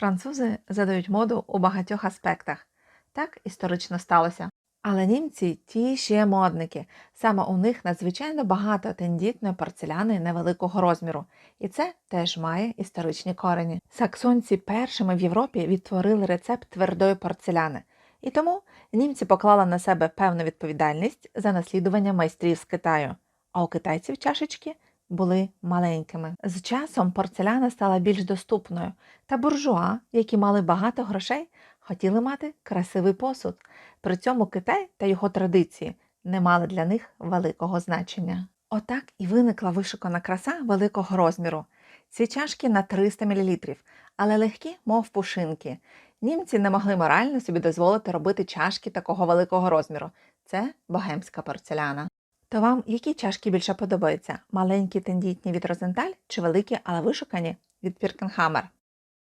Французи задають моду у багатьох аспектах. Так історично сталося. Але німці ті ще модники. Саме у них надзвичайно багато тендітної порцеляни невеликого розміру, і це теж має історичні корені. Саксонці першими в Європі відтворили рецепт твердої порцеляни, і тому німці поклали на себе певну відповідальність за наслідування майстрів з Китаю. А у китайців чашечки були маленькими. З часом порцеляна стала більш доступною, та буржуа, які мали багато грошей, хотіли мати красивий посуд. При цьому Китай та його традиції не мали для них великого значення. Отак і виникла вишукана краса великого розміру. Ці чашки на 300 мл, але легкі, мов пушинки. Німці не могли морально собі дозволити робити чашки такого великого розміру. Це богемська порцеляна. То вам які чашки більше подобаються? Маленькі тендітні від Розенталь чи великі, але вишукані від Піркенхамер?